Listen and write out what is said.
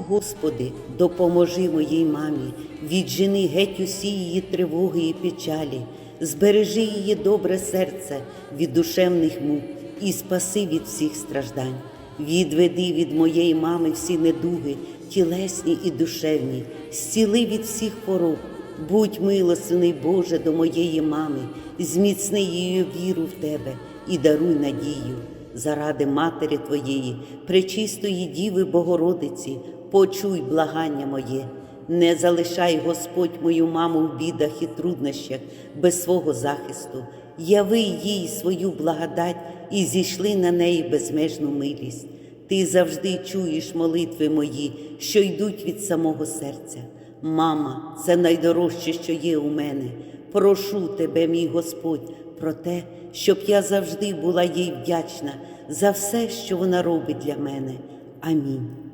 Господи, допоможи моїй мамі, віджени геть усі її тривоги і печалі, збережи її добре серце від душевних мук і спаси від всіх страждань. Відведи від моєї мами всі недуги, тілесні і душевні, зціли від всіх хвороб. Будь милостивний, Боже, до моєї мами, зміцни її віру в Тебе і даруй надію. Заради Матері Твоєї, пречистої Діви Богородиці, почуй благання моє. Не залишай Господь мою маму в бідах і труднощах без свого захисту. Яви їй свою благодать і зійшли на неї безмежну милість. Ти завжди чуєш молитви мої, що йдуть від самого серця. Мама, це найдорожче, що є у мене. Прошу тебе, мій Господь, про те, щоб я завжди була їй вдячна за все, що вона робить для мене. Амінь.